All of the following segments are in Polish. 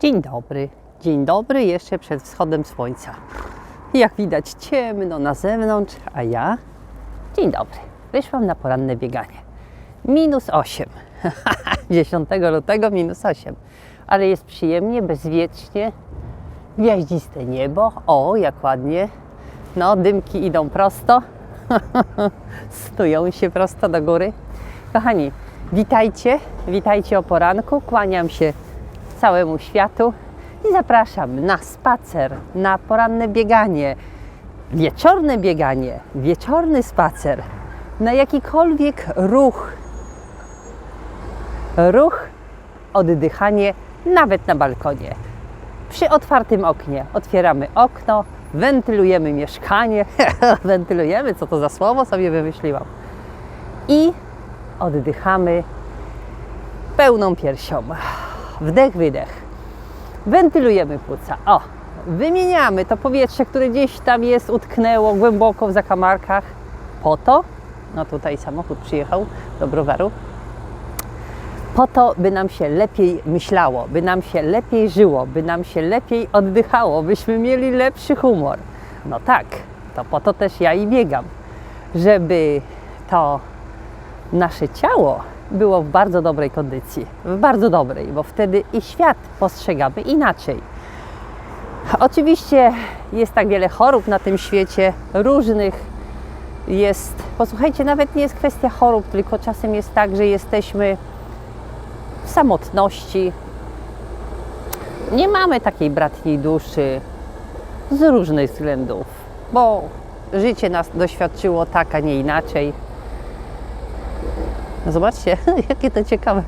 Dzień dobry. Dzień dobry jeszcze przed wschodem słońca. Jak widać ciemno na zewnątrz, a ja dzień dobry. Wyszłam na poranne bieganie. Minus 8. 10 lutego minus 8. Ale jest przyjemnie, bezwiecznie. Gwiaździste niebo. O, jak ładnie. No, dymki idą prosto. Stują się prosto do góry. Kochani, witajcie. Witajcie o poranku. Kłaniam się całemu światu i zapraszam na spacer, na poranne bieganie, wieczorne bieganie, wieczorny spacer, na jakikolwiek ruch. Ruch, oddychanie, nawet na balkonie. Przy otwartym oknie otwieramy okno, wentylujemy mieszkanie. wentylujemy, co to za słowo sobie wymyśliłam. I oddychamy pełną piersią. Wdech, wydech. Wentylujemy płuca. O, wymieniamy to powietrze, które gdzieś tam jest, utknęło głęboko w zakamarkach. Po to, no tutaj samochód przyjechał do browaru, po to, by nam się lepiej myślało, by nam się lepiej żyło, by nam się lepiej oddychało, byśmy mieli lepszy humor. No tak, to po to też ja i biegam, żeby to nasze ciało było w bardzo dobrej kondycji, w bardzo dobrej, bo wtedy i świat postrzegamy inaczej. Oczywiście jest tak wiele chorób na tym świecie, różnych jest. Posłuchajcie, nawet nie jest kwestia chorób, tylko czasem jest tak, że jesteśmy w samotności. Nie mamy takiej bratniej duszy z różnych względów, bo życie nas doświadczyło tak, a nie inaczej. No Zobaczcie, jakie to ciekawe.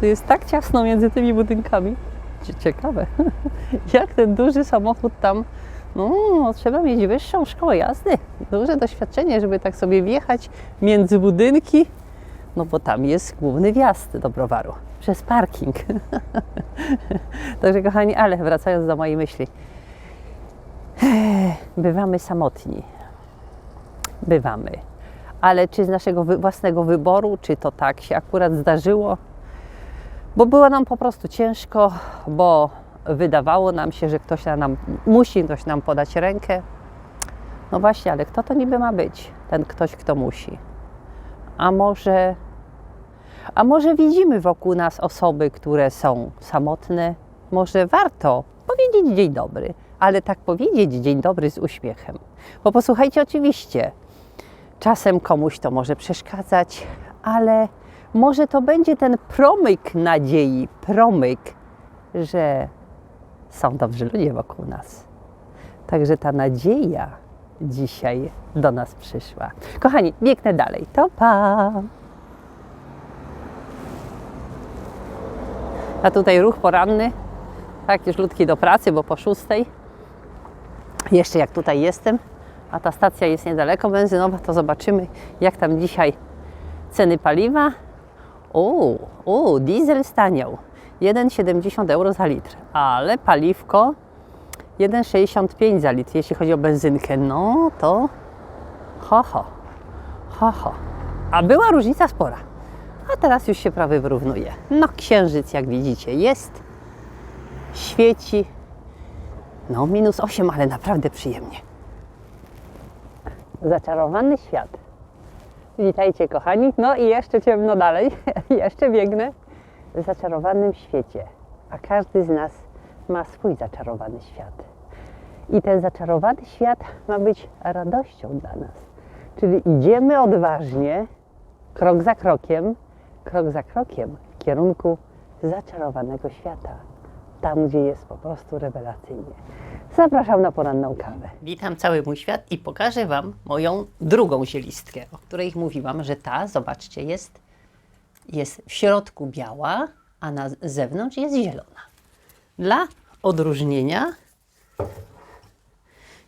To jest tak ciasno między tymi budynkami. Cie- Ciekawe. Jak ten duży samochód tam. No, trzeba mieć wyższą szkołę jazdy. Duże doświadczenie, żeby tak sobie wjechać między budynki. No bo tam jest główny wjazd do browaru. Przez parking. Także kochani, ale wracając do mojej myśli. Bywamy samotni. Bywamy ale czy z naszego własnego wyboru, czy to tak się akurat zdarzyło, bo było nam po prostu ciężko, bo wydawało nam się, że ktoś na nam musi ktoś nam podać rękę. No właśnie, ale kto to niby ma być? Ten ktoś, kto musi. A może, a może widzimy wokół nas osoby, które są samotne? Może warto powiedzieć dzień dobry, ale tak powiedzieć dzień dobry z uśmiechem. Bo posłuchajcie, oczywiście, Czasem komuś to może przeszkadzać, ale może to będzie ten promyk nadziei, promyk, że są dobrzy ludzie wokół nas. Także ta nadzieja dzisiaj do nas przyszła. Kochani, biegnę dalej. To pa! A tutaj ruch poranny, tak już ludki do pracy, bo po szóstej. Jeszcze jak tutaj jestem, a ta stacja jest niedaleko benzynowa, to zobaczymy, jak tam dzisiaj ceny paliwa. O, o, diesel staniał. 1,70 euro za litr, ale paliwko 1,65 za litr, jeśli chodzi o benzynkę. No to ho, ho, ho, ho. A była różnica spora. A teraz już się prawie wyrównuje. No, księżyc, jak widzicie, jest. Świeci. No, minus 8, ale naprawdę przyjemnie. Zaczarowany świat. Witajcie, kochani. No i jeszcze ciemno dalej. jeszcze biegnę w zaczarowanym świecie. A każdy z nas ma swój zaczarowany świat. I ten zaczarowany świat ma być radością dla nas. Czyli idziemy odważnie, krok za krokiem, krok za krokiem w kierunku zaczarowanego świata. Tam, gdzie jest po prostu rewelacyjnie. Zapraszam na poranną kawę. Witam cały mój świat i pokażę Wam moją drugą zielistkę, o której mówiłam, że ta, zobaczcie, jest, jest w środku biała, a na zewnątrz jest zielona. Dla odróżnienia,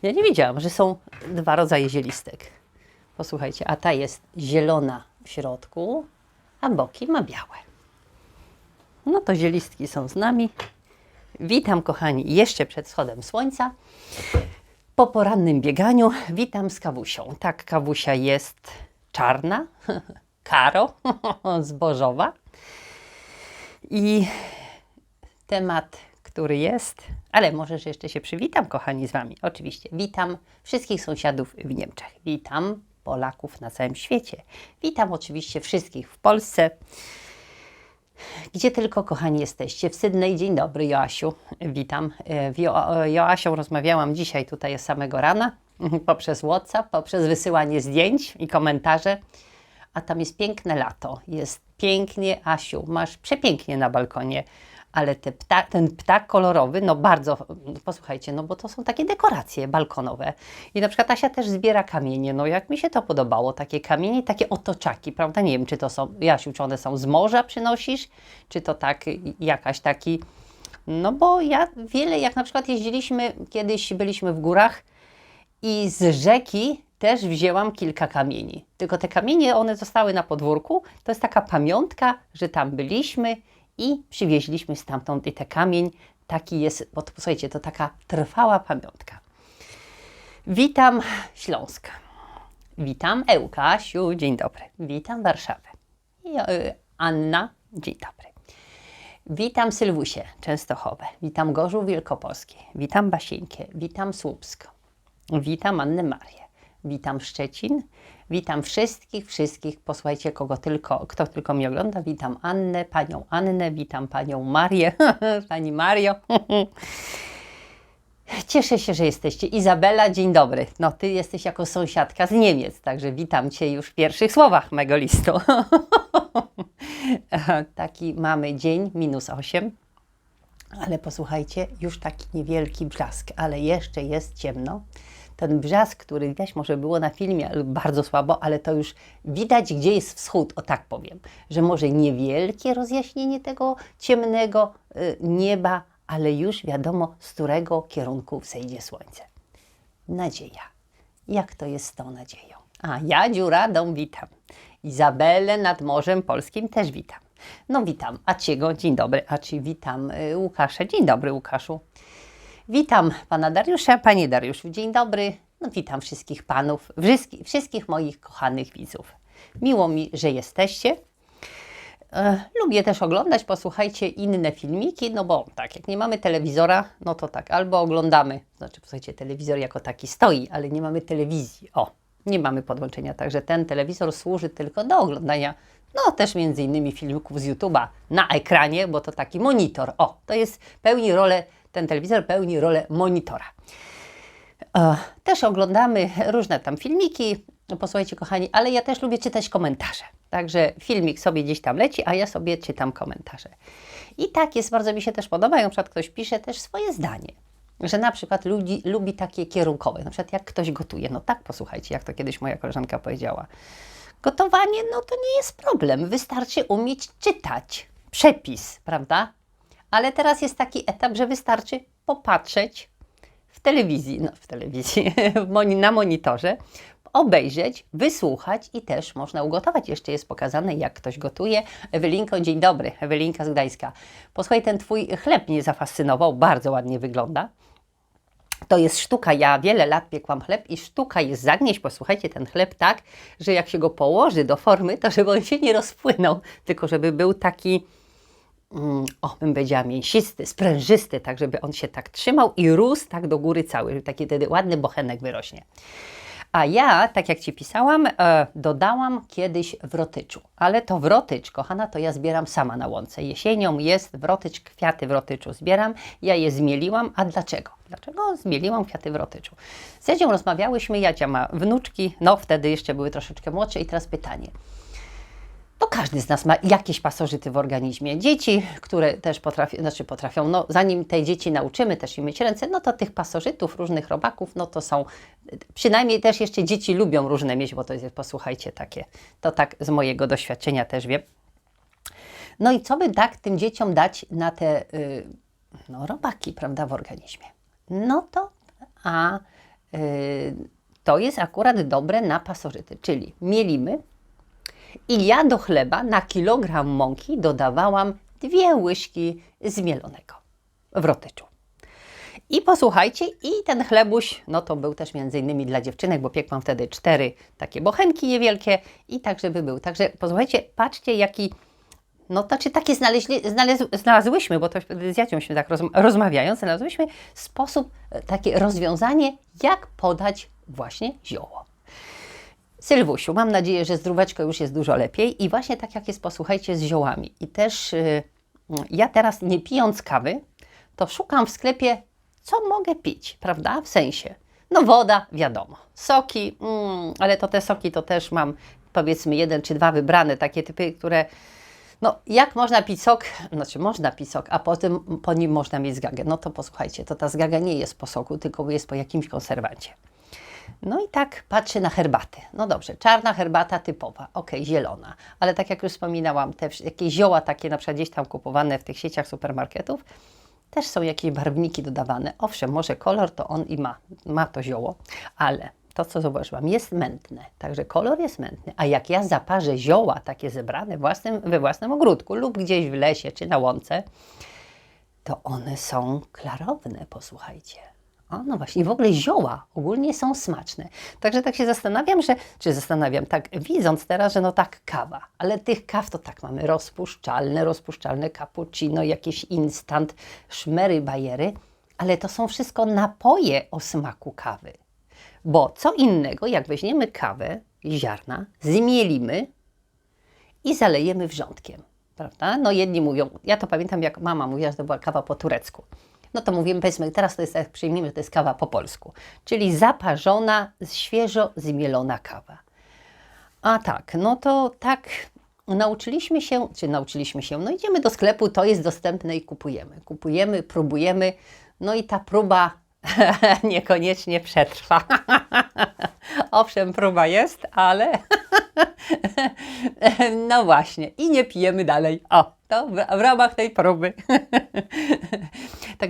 ja nie wiedziałam, że są dwa rodzaje zielistek. Posłuchajcie, a ta jest zielona w środku, a boki ma białe. No to zielistki są z nami. Witam, kochani, jeszcze przed wschodem słońca. Po porannym bieganiu witam z kawusią. Tak, kawusia jest czarna, karo, zbożowa. I temat który jest. Ale może, że jeszcze się przywitam, kochani, z Wami. Oczywiście. Witam wszystkich sąsiadów w Niemczech. Witam Polaków na całym świecie. Witam oczywiście wszystkich w Polsce. Gdzie tylko, kochani, jesteście? W Sydney. Dzień dobry, Joasiu. Witam. E, jo Joasią rozmawiałam dzisiaj tutaj z samego rana poprzez WhatsApp, poprzez wysyłanie zdjęć i komentarze. A tam jest piękne lato. Jest pięknie, Asiu. Masz przepięknie na balkonie. Ale te pta ten ptak kolorowy, no bardzo, posłuchajcie, no bo to są takie dekoracje balkonowe. I na przykład Asia też zbiera kamienie. No jak mi się to podobało, takie kamienie, takie otoczaki, prawda? Nie wiem, czy to są, Jasiu, czy one są z morza przynosisz, czy to tak jakaś taki, no bo ja wiele, jak na przykład jeździliśmy, kiedyś byliśmy w górach i z rzeki też wzięłam kilka kamieni. Tylko te kamienie, one zostały na podwórku. To jest taka pamiątka, że tam byliśmy i przywieźliśmy stamtąd i ten kamień. Taki jest, bo to, słuchajcie, to taka trwała pamiątka. Witam Śląsk. Witam Ełkasiu, dzień dobry. Witam Warszawę. I, y, Anna, dzień dobry. Witam Sylwusie, Częstochowę. Witam Gorzów Wielkopolskie. Witam Basieńkie. Witam Słupsk. Witam Annę Marię. Witam Szczecin. Witam wszystkich, wszystkich. Posłuchajcie, kogo tylko, kto tylko mnie ogląda. Witam Annę, panią Annę, witam panią Marię, pani Mario. Cieszę się, że jesteście. Izabela, dzień dobry. No, ty jesteś jako sąsiadka z Niemiec, także witam cię już w pierwszych słowach mego listu. Taki mamy dzień, minus 8. Ale posłuchajcie, już taki niewielki brzask, ale jeszcze jest ciemno ten brzask, który widać może było na filmie bardzo słabo, ale to już widać, gdzie jest wschód, o tak powiem, że może niewielkie rozjaśnienie tego ciemnego y, nieba, ale już wiadomo, z którego kierunku wsejdzie słońce. Nadzieja. Jak to jest z tą nadzieją? A ja dziuradą witam. Izabelę nad Morzem Polskim też witam. No witam Aciego, dzień dobry. Aci, witam y, Łukasza, dzień dobry Łukaszu. Witam pana Dariusza, panie Dariuszu, dzień dobry. No, witam wszystkich panów, wszystkich, wszystkich moich kochanych widzów. Miło mi, że jesteście. E, lubię też oglądać, posłuchajcie, inne filmiki, no bo tak, jak nie mamy telewizora, no to tak, albo oglądamy, znaczy, posłuchajcie, telewizor jako taki stoi, ale nie mamy telewizji. O, nie mamy podłączenia, także ten telewizor służy tylko do oglądania, no też między innymi filmików z YouTube'a na ekranie, bo to taki monitor. O, to jest, pełni rolę ten telewizor pełni rolę monitora. E, też oglądamy różne tam filmiki, posłuchajcie kochani, ale ja też lubię czytać komentarze. Także filmik sobie gdzieś tam leci, a ja sobie czytam komentarze. I tak jest, bardzo mi się też podoba, na przykład ktoś pisze też swoje zdanie. Że na przykład ludzi, lubi takie kierunkowe, na przykład jak ktoś gotuje. No tak, posłuchajcie, jak to kiedyś moja koleżanka powiedziała. Gotowanie, no to nie jest problem, wystarczy umieć czytać przepis, prawda? Ale teraz jest taki etap, że wystarczy popatrzeć w telewizji, no w telewizji, na monitorze, obejrzeć, wysłuchać i też można ugotować. Jeszcze jest pokazane, jak ktoś gotuje. Ewelinko, dzień dobry. Ewelinka z Gdańska. Posłuchaj, ten Twój chleb mnie zafascynował, bardzo ładnie wygląda. To jest sztuka. Ja wiele lat piekłam chleb i sztuka jest zagnieść, posłuchajcie, ten chleb tak, że jak się go położy do formy, to żeby on się nie rozpłynął, tylko żeby był taki o, bym powiedziała, mięsisty, sprężysty, tak żeby on się tak trzymał i rósł tak do góry cały, żeby taki wtedy ładny bochenek wyrośnie. A ja, tak jak Ci pisałam, e, dodałam kiedyś wrotyczu. Ale to wrotycz, kochana, to ja zbieram sama na łące. Jesienią jest wrotycz, kwiaty wrotyczu zbieram. Ja je zmieliłam. A dlaczego? Dlaczego zmieliłam kwiaty wrotyczu? Z Jadzią rozmawiałyśmy, Jadzia ma wnuczki, no wtedy jeszcze były troszeczkę młodsze i teraz pytanie – to każdy z nas ma jakieś pasożyty w organizmie. Dzieci, które też potrafią, znaczy potrafią, no zanim te dzieci nauczymy też im myć ręce, no to tych pasożytów, różnych robaków, no to są, przynajmniej też jeszcze dzieci lubią różne mieć, bo to jest, posłuchajcie, takie, to tak z mojego doświadczenia też wiem. No i co by tak tym dzieciom dać na te yy, no, robaki, prawda, w organizmie? No to, a yy, to jest akurat dobre na pasożyty, czyli mielimy, i ja do chleba na kilogram mąki dodawałam dwie łyżki zmielonego wrotyczu. I posłuchajcie, i ten chlebuś, no to był też między innymi dla dziewczynek, bo piekłam wtedy cztery takie bochenki niewielkie i tak, żeby był. Także posłuchajcie, patrzcie jaki No to czy takie znaleźli, znalaz, znalazłyśmy, bo to wtedy z tak roz, rozmawiając, znalazłyśmy sposób, e, takie rozwiązanie, jak podać właśnie zioło. Sylwusiu, mam nadzieję, że zdróweczko już jest dużo lepiej i właśnie tak jak jest, posłuchajcie, z ziołami. I też y, ja teraz nie pijąc kawy, to szukam w sklepie, co mogę pić, prawda? W sensie, no woda, wiadomo, soki, mm, ale to te soki to też mam powiedzmy jeden czy dwa wybrane, takie typy, które no, jak można pić sok? Znaczy, można pić sok, a potem po nim można mieć zgagę. No to posłuchajcie, to ta zgaga nie jest po soku, tylko jest po jakimś konserwancie. No i tak patrzę na herbatę. No dobrze, czarna herbata typowa, ok, zielona, ale tak jak już wspominałam, te jakieś zioła takie na przykład gdzieś tam kupowane w tych sieciach supermarketów, też są jakieś barwniki dodawane. Owszem, może kolor to on i ma, ma to zioło, ale to, co zauważyłam, jest mętne, także kolor jest mętny. A jak ja zaparzę zioła takie zebrane własnym, we własnym ogródku lub gdzieś w lesie czy na łące, to one są klarowne, posłuchajcie. O, no właśnie, w ogóle zioła ogólnie są smaczne. Także tak się zastanawiam, że, czy zastanawiam, tak widząc teraz, że no tak kawa, ale tych kaw to tak mamy rozpuszczalne, rozpuszczalne cappuccino, jakieś instant, szmery, bajery, ale to są wszystko napoje o smaku kawy. Bo co innego, jak weźmiemy kawę ziarna, zmielimy i zalejemy wrzątkiem, prawda? No jedni mówią, ja to pamiętam jak mama mówiła, że to była kawa po turecku. No to mówimy, powiedzmy, teraz to jest, jak przyjmijmy, to jest kawa po polsku, czyli zaparzona, świeżo zmielona kawa. A tak, no to tak nauczyliśmy się, czy nauczyliśmy się, no idziemy do sklepu, to jest dostępne i kupujemy. Kupujemy, próbujemy, no i ta próba niekoniecznie przetrwa. Owszem, próba jest, ale no właśnie, i nie pijemy dalej. O, to w, w ramach tej próby.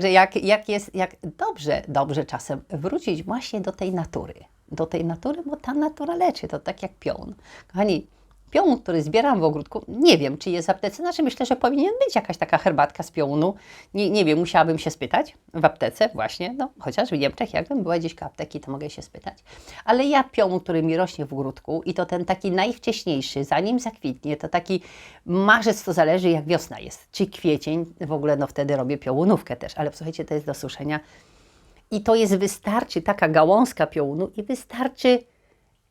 Także jak, jak jest, jak dobrze, dobrze czasem wrócić właśnie do tej natury. Do tej natury, bo ta natura leczy, to tak jak pion. Kochani, pion, który zbieram w ogródku, nie wiem, czy jest w aptece, znaczy myślę, że powinien być jakaś taka herbatka z pionu. Nie, nie wiem, musiałabym się spytać w aptece właśnie, no chociaż w Niemczech, jakbym była gdzieś koło apteki, to mogę się spytać. Ale ja pion, który mi rośnie w ogródku i to ten taki najwcześniejszy, zanim zakwitnie, to taki marzec to zależy jak wiosna jest, czy kwiecień, w ogóle no wtedy robię piołunówkę też, ale słuchajcie, to jest do suszenia. I to jest, wystarczy taka gałązka piołunu i wystarczy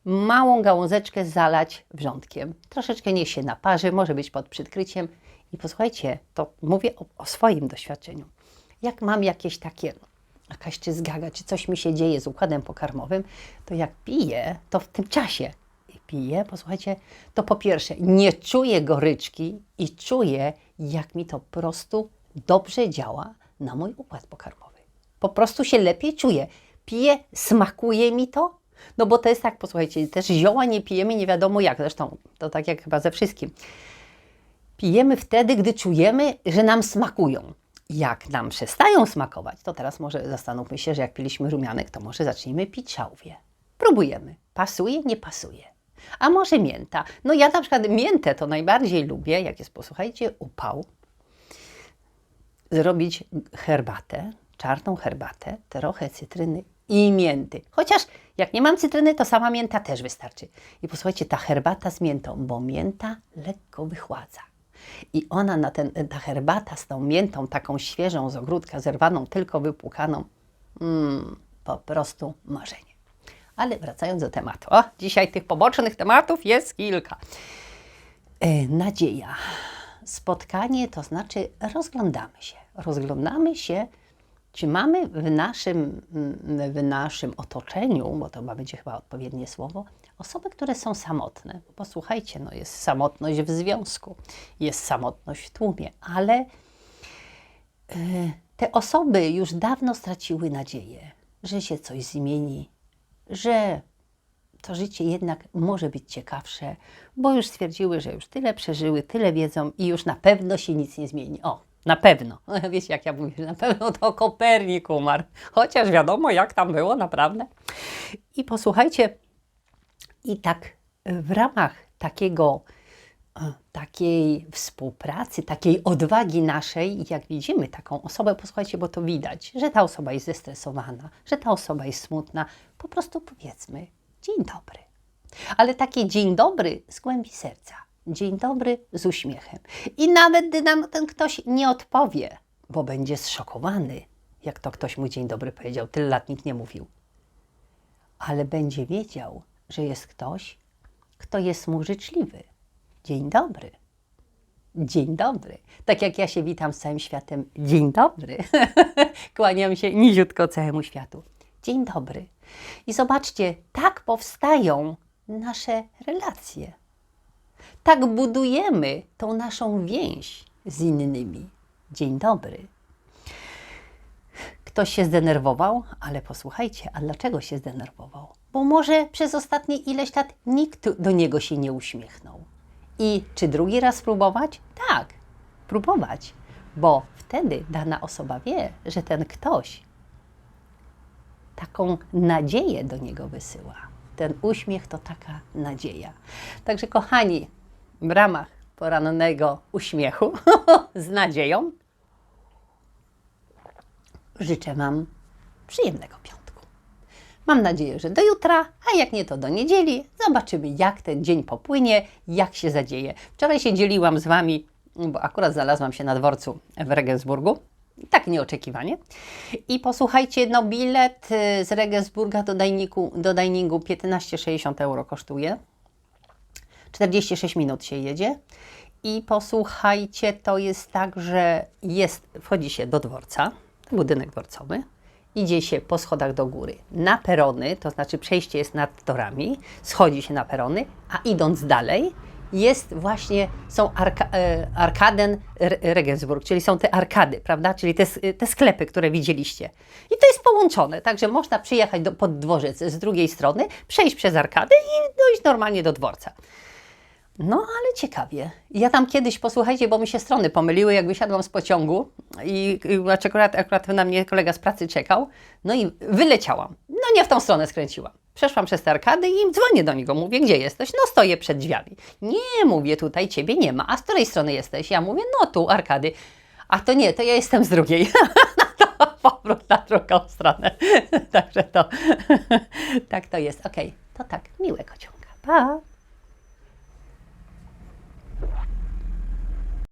małą gałązeczkę zalać wrzątkiem. Troszeczkę niech się naparzy, może być pod przykryciem. I posłuchajcie, to mówię o, o swoim doświadczeniu. Jak mam jakieś takie, jakaś czy zgaga, czy coś mi się dzieje z układem pokarmowym, to jak piję, to w tym czasie piję, posłuchajcie, to po pierwsze nie czuję goryczki i czuję, jak mi to po prostu dobrze działa na mój układ pokarmowy. Po prostu się lepiej czuję. Piję, smakuje mi to, no bo to jest tak, posłuchajcie, też zioła nie pijemy nie wiadomo jak, zresztą to tak jak chyba ze wszystkim. Pijemy wtedy, gdy czujemy, że nam smakują. Jak nam przestają smakować, to teraz może zastanówmy się, że jak piliśmy rumianek, to może zacznijmy pić szałwię. Próbujemy. Pasuje, nie pasuje. A może mięta? No ja na przykład miętę to najbardziej lubię, jak jest, posłuchajcie, upał. Zrobić herbatę, czarną herbatę, trochę cytryny i mięty. Chociaż jak nie mam cytryny, to sama mięta też wystarczy. I posłuchajcie, ta herbata z miętą, bo mięta lekko wychładza. I ona, na ten, ta herbata z tą miętą, taką świeżą z ogródka, zerwaną, tylko wypłukaną, mm, po prostu marzenie. Ale wracając do tematu. O, dzisiaj tych pobocznych tematów jest kilka. E, nadzieja. Spotkanie to znaczy rozglądamy się. Rozglądamy się, czy mamy w naszym, mm, w naszym otoczeniu, bo to ma będzie chyba odpowiednie słowo, osoby, które są samotne. Posłuchajcie, no jest samotność w związku, jest samotność w tłumie, ale e, te osoby już dawno straciły nadzieję, że się coś zmieni, że to życie jednak może być ciekawsze, bo już stwierdziły, że już tyle przeżyły, tyle wiedzą i już na pewno się nic nie zmieni. O, na pewno. Wiecie, jak ja mówię, na pewno to Kopernik umarł. Chociaż wiadomo, jak tam było, naprawdę. I posłuchajcie, i tak w ramach takiego, e, takiej współpracy, takiej odwagi naszej, jak widzimy taką osobę, posłuchajcie, bo to widać, że ta osoba jest zestresowana, że ta osoba jest smutna, po prostu powiedzmy dzień dobry. Ale taki dzień dobry z głębi serca. Dzień dobry z uśmiechem. I nawet gdy nam ten ktoś nie odpowie, bo będzie zszokowany, jak to ktoś mu dzień dobry powiedział, tyle lat nikt nie mówił. Ale będzie wiedział, że jest ktoś, kto jest mu życzliwy. Dzień dobry. Dzień dobry. Tak jak ja się witam z całym światem. Dzień dobry. Kłaniam się niziutko całemu światu. Dzień dobry. I zobaczcie, tak powstają nasze relacje. Tak budujemy tą naszą więź z innymi. Dzień dobry. Ktoś się zdenerwował, ale posłuchajcie, a dlaczego się zdenerwował? Bo może przez ostatnie ileś lat nikt do niego się nie uśmiechnął. I czy drugi raz spróbować? Tak, próbować, bo wtedy dana osoba wie, że ten ktoś taką nadzieję do niego wysyła. Ten uśmiech to taka nadzieja. Także, kochani, w ramach porannego uśmiechu z nadzieją życzę Wam przyjemnego piątku. Mam nadzieję, że do jutra, a jak nie to do niedzieli. Zobaczymy, jak ten dzień popłynie, jak się zadzieje. Wczoraj się dzieliłam z Wami, bo akurat znalazłam się na dworcu w Regensburgu. Tak nieoczekiwanie. I posłuchajcie, no bilet y, z Regensburga do diningu, do diningu 15,60 euro kosztuje. 46 minut się jedzie. I posłuchajcie, to jest tak, że jest, wchodzi się do dworca, budynek dworcowy, idzie się po schodach do góry na perony, to znaczy przejście jest nad torami, schodzi się na perony, a idąc dalej jest właśnie, są arka, e, Arkaden Re- Regensburg, czyli są te arkady, prawda, czyli te, te sklepy, które widzieliście. I to jest połączone, także można przyjechać do, pod dworzec z drugiej strony, przejść przez arkady i dojść normalnie do dworca. No, ale ciekawie. Ja tam kiedyś, posłuchajcie, bo mi się strony pomyliły, jak wysiadłam z pociągu i i akurat, akurat na mnie kolega z pracy czekał, no i wyleciałam. No nie w tą stronę skręciłam. Przeszłam przez te arkady i dzwonię do niego, mówię, gdzie jesteś? No stoję przed drzwiami. Nie, mówię, tutaj ciebie nie ma. A z której strony jesteś? Ja mówię, no tu, arkady. A to nie, to ja jestem z drugiej. No to powrót na drugą stronę. Także to, tak to jest. Okej, to tak, miłego ciąga. Pa!